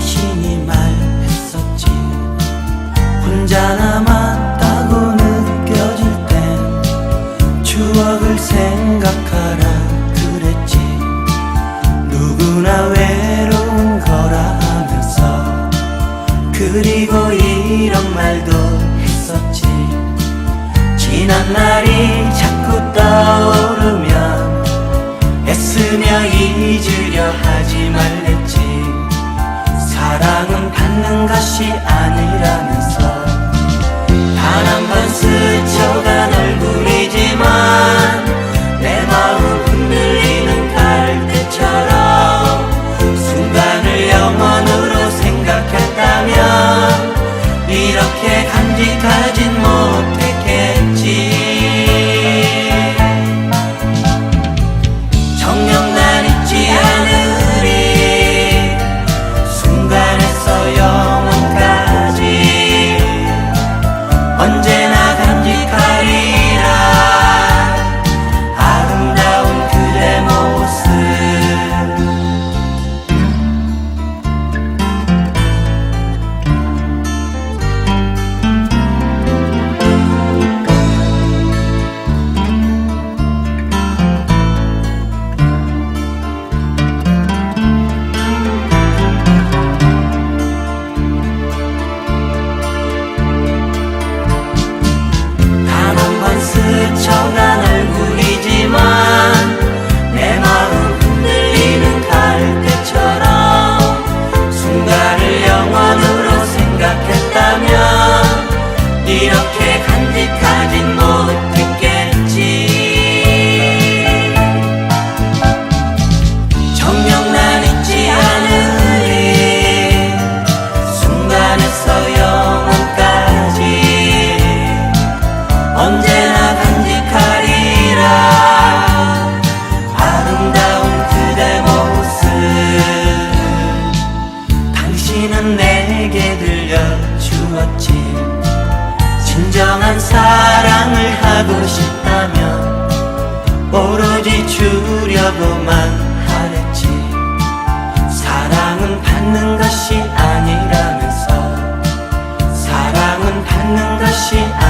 당신이 말했었지. 혼자 남았다고 느껴질 땐 추억을 생각하라 그랬지. 누구나 외로운 거라 하면서 그리고 이런 말도 했었지. 지난 날이 자꾸 떠오르면 애쓰며 잊으려 하지 것이 아 이렇게 간직하진 못했겠지. 정녕 난 잊지 않으리 순간에서 영원까지. 언제나 간직하리라. 아름다운 그대 모습. 당신은 내게 들려주었지 진정한 사랑을 하고 싶다면 오로지 주려고만 하랬지. 사랑은 받는 것이 아니라면서 사랑은 받는 것이 아니라면서